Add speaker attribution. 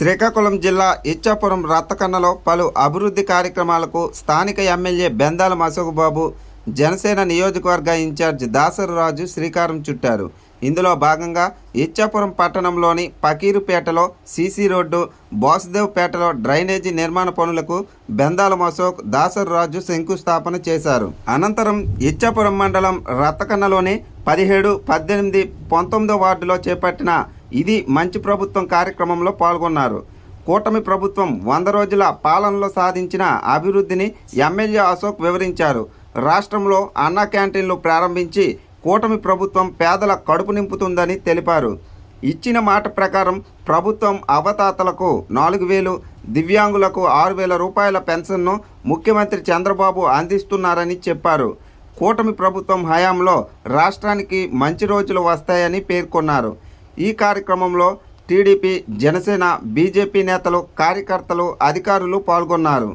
Speaker 1: శ్రీకాకుళం జిల్లా ఇచ్చాపురం రత్తకన్నలో పలు అభివృద్ధి కార్యక్రమాలకు స్థానిక ఎమ్మెల్యే బెందాల అశోక్బాబు జనసేన నియోజకవర్గ ఇన్ఛార్జ్ దాసరు రాజు శ్రీకారం చుట్టారు. ఇందులో భాగంగా ఇచ్చాపురం పట్టణంలోని పకీరుపేటలో సీసీ రోడ్డు బాసుదేవ్పేటలో డ్రైనేజీ నిర్మాణ పనులకు బెందాల అశోక్ దాసరరాజు శంకుస్థాపన చేశారు. అనంతరం ఇచ్చాపురం మండలం రత్తకన్నలోని పదిహేడు పద్దెనిమిది పంతొమ్మిదో వార్డులో చేపట్టిన ఇది మంచి ప్రభుత్వం కార్యక్రమంలో పాల్గొన్నారు. కూటమి ప్రభుత్వం వంద రోజుల పాలనలో సాధించిన అభివృద్ధిని ఎమ్మెల్యే అశోక్ వివరించారు. రాష్ట్రంలో అన్న క్యాంటీన్లు ప్రారంభించి కూటమి ప్రభుత్వం పేదల కడుపు నింపుతుందని తెలిపారు. ఇచ్చిన మాట ప్రకారం ప్రభుత్వం అవతాతలకు నాలుగు వేలు దివ్యాంగులకు ఆరు వేల రూపాయల పెన్షన్ను ముఖ్యమంత్రి చంద్రబాబు అందిస్తున్నారని చెప్పారు. కూటమి ప్రభుత్వం హయాంలో రాష్ట్రానికి మంచి రోజులు వస్తాయని పేర్కొన్నారు. ఈ కార్యక్రమంలో టీడీపీ జనసేన బీజేపీ నేతలు కార్యకర్తలు అధికారులు పాల్గొన్నారు.